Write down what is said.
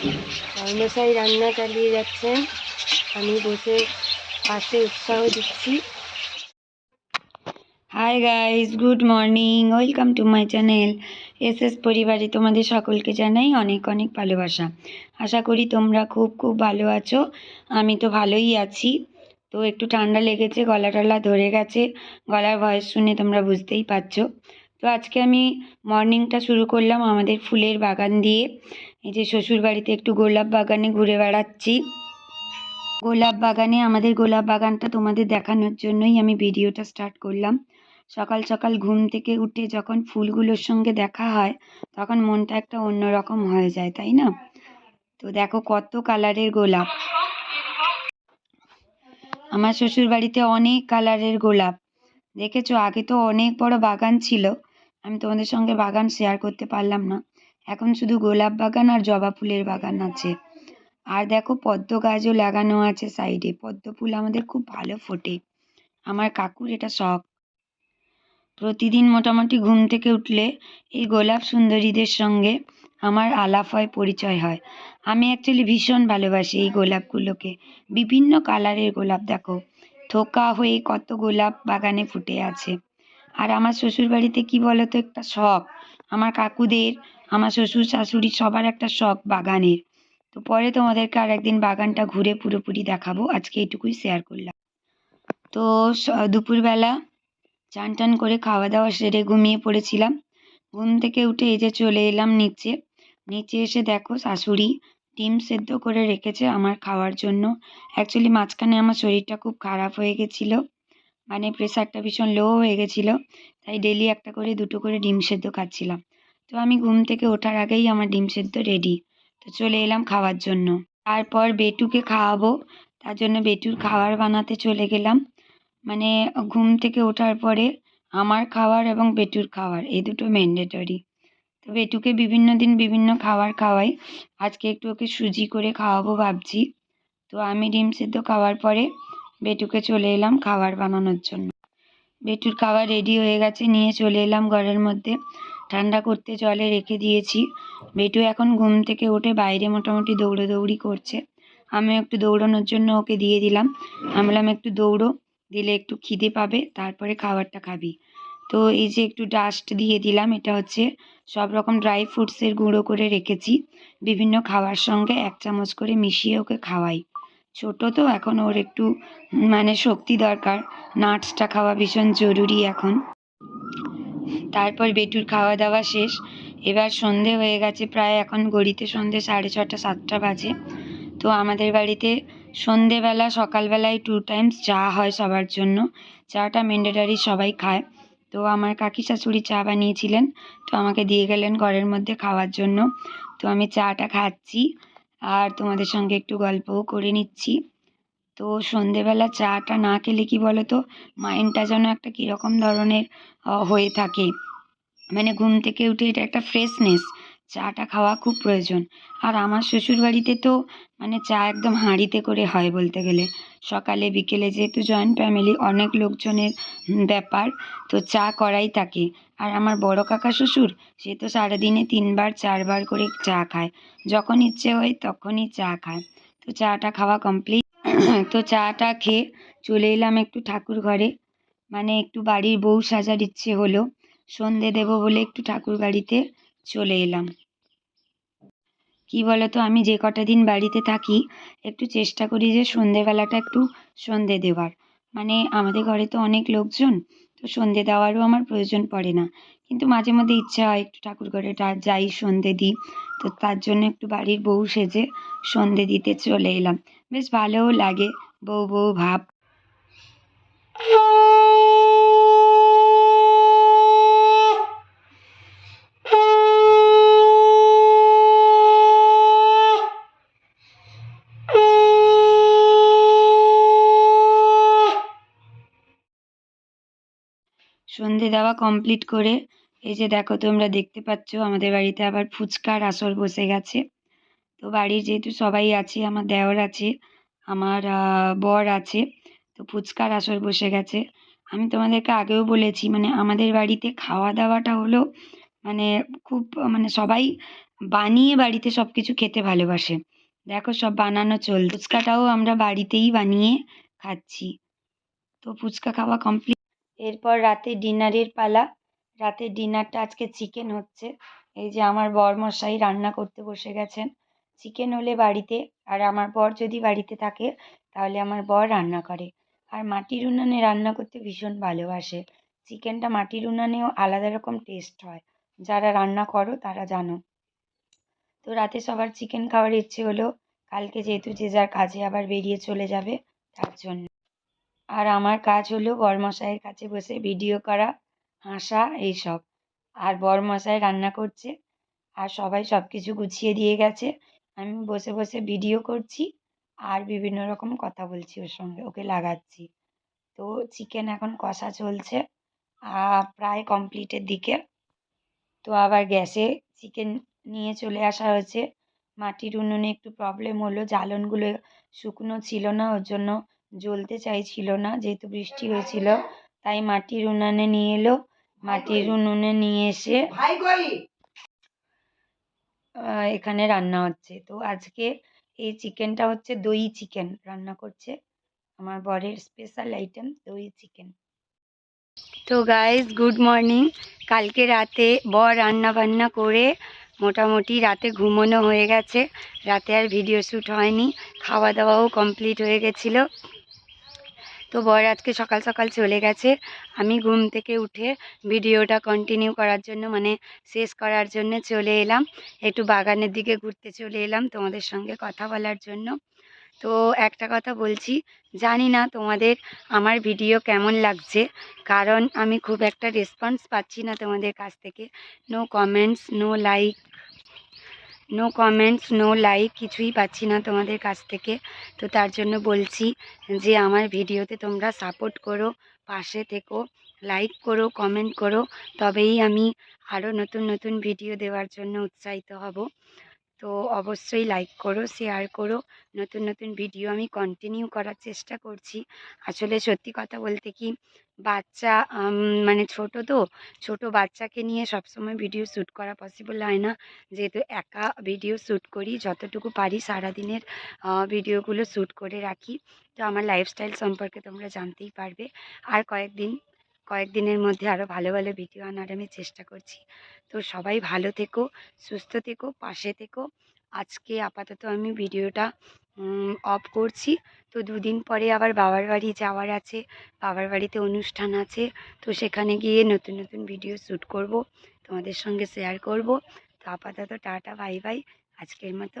কর্মশাই রান্না চালিয়ে যাচ্ছেন আমি বসে পাশে উৎসাহ দিচ্ছি। Hi guys good morning welcome to my channel S S পরিবারে তোমাদের সকলকে জানাই অনেক অনেক ভালোবাসা। আশা করি তোমরা খুব খুব ভালো আছো, আমি তো ভালোই আছি। তো একটু ঠান্ডা লেগেছে, গলা টলা ধরে গেছে, গলার ভয়েস শুনে তোমরা বুঝতেই পারছ। তো আজকে আমি মর্নিংটা শুরু করলাম আমাদের ফুলের বাগান দিয়ে। এই যে শ্বশুর বাড়িতে একটু গোলাপ বাগানে ঘুরে বেড়াচ্ছি। গোলাপ বাগানে, আমাদের গোলাপ বাগানটা তোমাদের দেখানোর জন্যই আমি ভিডিওটা স্টার্ট করলাম। সকাল সকাল ঘুম থেকে উঠে যখন ফুলগুলোর সঙ্গে দেখা হয়, তখন মনটা একটা অন্যরকম হয়ে যায়, তাই না? তো দেখো কত কালারের গোলাপ। আমার শ্বশুর বাড়িতে অনেক কালারের গোলাপ। দেখেছ, আগে তো অনেক বড় বাগান ছিল। আমি তোমাদের সঙ্গে বাগান শেয়ার করতে পারলাম না। এখন শুধু গোলাপ বাগান আর জবা ফুলের বাগান আছে। আর দেখো পদ্ম গাছও লাগানো আছে সাইডে পদ্ম ফুল আমাদের খুব ভালো ফোটে। আমার কাকুর এটা শখ। প্রতিদিন মোটামুটি ঘুম থেকে উঠলে এই গোলাপ সুন্দরীদের সঙ্গে আমার আলাপ হয়, পরিচয় হয়। আমি অ্যাকচুয়ালি ভীষণ ভালোবাসি এই গোলাপগুলোকে। বিভিন্ন কালারের গোলাপ দেখো। থোকা হয়ে কত গোলাপ বাগানে ফুটে আছে। আর আমার শ্বশুর বাড়িতে কি বলতো, একটা শখ। আমার কাকুদের আমার শ্বশুর শাশুড়ি সবার একটা শখ বাগানের। তো পরে তোমাদেরকে আর একদিন বাগানটা ঘুরে পুরোপুরি দেখাবো। আজকে এটুকুই শেয়ার করলাম। তো দুপুরবেলা চান টান করে খাওয়া দাওয়া সেরে ঘুমিয়ে পড়েছিলাম। ঘুম থেকে উঠে এই যে চলে এলাম নিচে। নিচে এসে দেখো শাশুড়ি ডিম সেদ্ধ করে রেখেছে আমার খাওয়ার জন্য। অ্যাকচুয়ালি মাঝখানে আমার শরীরটা খুব খারাপ হয়ে গেছিল। মানে প্রেশারটা ভীষণ লো হয়ে গেছিল। তাই ডেলি একটা করে দুটো করে ডিম সেদ্ধ খাচ্ছিলাম। তো আমি ঘুম থেকে ওঠার আগেই আমার ডিম সেদ্ধ রেডি তো চলে এলাম খাওয়ার জন্য। তারপর বেটুকে খাওয়াবো। তার জন্য বেটুর খাবার বানাতে চলে গেলাম। মানে ঘুম থেকে ওঠার পরে আমার খাবার এবং বেটুর খাবার, এই দুটো ম্যান্ডেটরি তো বেটুকে বিভিন্ন দিন বিভিন্ন খাবার খাওয়াই। আজকে একটু ওকে সুজি করে খাওয়াবো ভাবছি। তো আমি ডিম সেদ্ধ খাওয়ার পরে বেটুকে চলে এলাম খাবার বানানোর জন্য। বেটুর খাবার রেডি হয়ে গেছে, নিয়ে চলে এলাম ঘরের মধ্যে। ঠান্ডা করতে জলে রেখে দিয়েছি। বেটু এখন ঘুম থেকে উঠে বাইরে মোটামুটি দৌড়োদৌড়ি করছে। আমিও একটু দৌড়ানোর জন্য ওকে দিয়ে দিলাম। আমি বললাম, একটু দৌড়ো, দিলে একটু খিদে পাবে, তারপরে খাবারটা খাবি। তো এই যে একটু ডাস্ট দিয়ে দিলাম, এটা হচ্ছে সব রকম ড্রাই ফ্রুটসের গুঁড়ো করে রেখেছি। বিভিন্ন খাওয়ার সঙ্গে এক চামচ করে মিশিয়ে ওকে খাওয়াই। ছোট তো, এখন ওর একটু মানে শক্তি দরকার। নাটসটা খাওয়া ভীষণ জরুরি এখন। তারপর বেটুর খাওয়া দাওয়া শেষ। এবার সন্ধে হয়ে গেছে, প্রায় এখন গড়িতে সন্ধে সাড়ে ছটা, সাতটা বাজে। তো আমাদের বাড়িতে সন্ধেবেলা, সকালবেলায় টু টাইমস চা হয় সবার জন্য। চাটা ম্যান্ডেটারি সবাই খায়। তো আমার কাকি শাশুড়ি চা বানিয়েছিলেন, তো আমাকে দিয়ে গেলেন ঘরের মধ্যে খাওয়ার জন্য। তো আমি চাটা খাচ্ছি আর তোমাদের সঙ্গে একটু গল্পও করে নিচ্ছি। তো সন্ধেবেলা চাটা না খেলে কি বলো তো মাইন্ডটা যেন একটা কীরকম ধরনের হয়ে থাকে। মানে ঘুম থেকে উঠে এটা একটা ফ্রেশনেস চাটা খাওয়া খুব প্রয়োজন। আর আমার শ্বশুর বাড়িতে তো মানে চা একদম হাঁড়িতে করে হয় বলতে গেলে। সকালে, বিকেলে যেহেতু জয়েন্ট ফ্যামিলি অনেক লোকজনের ব্যাপার, তো চা করাই থাকে। আর আমার বড় কাকা শ্বশুর, সে তো সারাদিনে তিনবার, চারবার করে চা খায়। যখন ইচ্ছে হয় তখনই চা খায়। তো চাটা খাওয়া কমপ্লিট তো চাটা খেয়ে চলে এলাম একটু ঠাকুর ঘরে। মানে একটু বাড়ির বউ সাজার ইচ্ছে হলো, সন্ধে দেবো বলে একটু ঠাকুর বাড়িতে চলে এলাম। কি বলতো, আমি যে কটা দিন বাড়িতে থাকি, একটু চেষ্টা করি যে সন্ধেবেলাটা একটু সন্ধে দেওয়ার। মানে আমাদের ঘরে তো অনেক লোকজন, তো সন্ধে দেওয়ারও আমার প্রয়োজন পড়ে না। কিন্তু মাঝে মধ্যে ইচ্ছা হয় একটু ঠাকুর ঘরে যাই, সন্ধে দিই। তো তার জন্য একটু বাড়ির বউ সেজে সন্ধে দিতে চলে এলাম। বেশ ভালোও লাগে। বউ বউ, ভাব। সন্ধে দেওয়া কমপ্লিট করে, এই যে দেখো তোমরা দেখতে পাচ্ছ, আমাদের বাড়িতে আবার ফুচকার আসর বসে গেছে। তো বাড়ির যেহেতু সবাই আছে, আমার দেওর আছে, আমার বর আছে, তো ফুচকার আসর বসে গেছে। আমি তোমাদেরকে আগেও বলেছি মানে আমাদের বাড়িতে খাওয়া দাওয়াটা হলো মানে খুব মানে সবাই বানিয়ে বাড়িতে সব কিছু খেতে ভালোবাসে। দেখো সব বানানো চল, ফুচকাটাও আমরা বাড়িতেই বানিয়ে খাচ্ছি। তো ফুচকা খাওয়া কমপ্লিট এরপর রাতে ডিনারের পালা। রাতের ডিনারটা আজকে চিকেন হচ্ছে। এই যে আমার বর মশাই রান্না করতে বসে গেছেন। চিকেন হলে বাড়িতে, আর আমার বর যদি বাড়িতে থাকে, তাহলে আমার বর রান্না করে। আর মাটির উনানে রান্না করতে ভীষণ ভালোবাসে। চিকেনটা মাটির উনানেও আলাদা রকম টেস্ট হয়। যারা রান্না করো, তারা জানো। তো রাতে সবার চিকেন খাওয়ার ইচ্ছে হলো, কালকে যেহেতু যে যার কাজে আবার বেরিয়ে চলে যাবে, তার জন্য। আর আমার কাজ হলো বরমশাইয়ের কাছে বসে ভিডিও করা, হাসা, এইসব। আর বরমশাই রান্না করছে, আর সবাই সব কিছু গুছিয়ে দিয়ে গেছে। আমি বসে বসে ভিডিও করছি আর বিভিন্ন রকম কথা বলছি ওর সঙ্গে, ওকে লাগাচ্ছি। তো চিকেন এখন কষা চলছে প্রায় কমপ্লিটের দিকে। তো আবার গ্যাসে চিকেন নিয়ে চলে আসা হয়েছে। মাটির উনুনে একটু প্রবলেম হলো, জ্বালনগুলো শুকনো ছিল না, ওর জন্য জ্বলতে চাইছিল না, যেহেতু বৃষ্টি হয়েছিল, তাই মাটির উনানে নিয়ে এলো। মাটির উনুনে নিয়ে এসে এখানে রান্না হচ্ছে। তো আজকে এই চিকেনটা হচ্ছে দই চিকেন রান্না করছে। আমার বরের স্পেশাল আইটেম দই চিকেন। তো গাইজ গুড মর্নিং কালকে রাতে বর রান্না বান্না করে মোটামুটি রাতে ঘুমোনো হয়ে গেছে। রাতে আর ভিডিও শ্যুট হয়নি। খাওয়া দাওয়াও কমপ্লিট হয়ে গেছিল। তো বর আজকে সকাল সকাল চলে গেছে। আমি ঘুম থেকে উঠে ভিডিওটা কন্টিনিউ করার জন্য মানে শেষ করার জন্য চলে এলাম। একটু বাগানের দিকে ঘুরতে চলে এলাম তোমাদের সঙ্গে কথা বলার জন্য। তো একটা কথা বলছি, জানি না তোমাদের আমার ভিডিও কেমন লাগছে, কারণ আমি খুব একটা রেসপন্স পাচ্ছি না তোমাদের কাছ থেকে। No comments no like no comments no like কিছুই পাচ্ছি না তোমাদের কাছ থেকে। তো তার জন্য বলছি যে, আমার ভিডিওতে তোমরা সাপোর্ট করো, পাশে থেকো লাইক করো কমেন্ট করো। তবেই আমি আরও নতুন নতুন ভিডিও দেওয়ার জন্য উৎসাহিত হব। তো অবশ্যই লাইক করো শেয়ার করো। নতুন নতুন ভিডিও আমি কন্টিনিউ করার চেষ্টা করছি। আসলে সত্যি কথা বলতে কি, বাচ্চা মানে ছোট তো, ছোট বাচ্চাকে নিয়ে সবসময় ভিডিও শ্যুট করা পসিবল হয় না। যেহেতু একা ভিডিও শ্যুট করি, যতটুকু পারি সারাদিনের ভিডিওগুলো শ্যুট করে রাখি। তো আমার লাইফস্টাইল সম্পর্কে তোমরা জানতেই পারবে। আর কয়েকদিন কয়েকদিনের মধ্যে আরও ভালো ভালো ভিডিও আনার আমি চেষ্টা করছি। তো সবাই ভালো থেকো, সুস্থ থেকো, পাশে থেকো। আজকে আপাতত আমি ভিডিওটা অফ করছি। তো দুদিন পরে আবার বাবার বাড়ি যাওয়ার আছে, বাবার বাড়িতে অনুষ্ঠান আছে। তো সেখানে গিয়ে নতুন নতুন ভিডিও শ্যুট করব, তোমাদের সঙ্গে শেয়ার করব। তো আপাতত টাটা বাই বাই আজকের মতো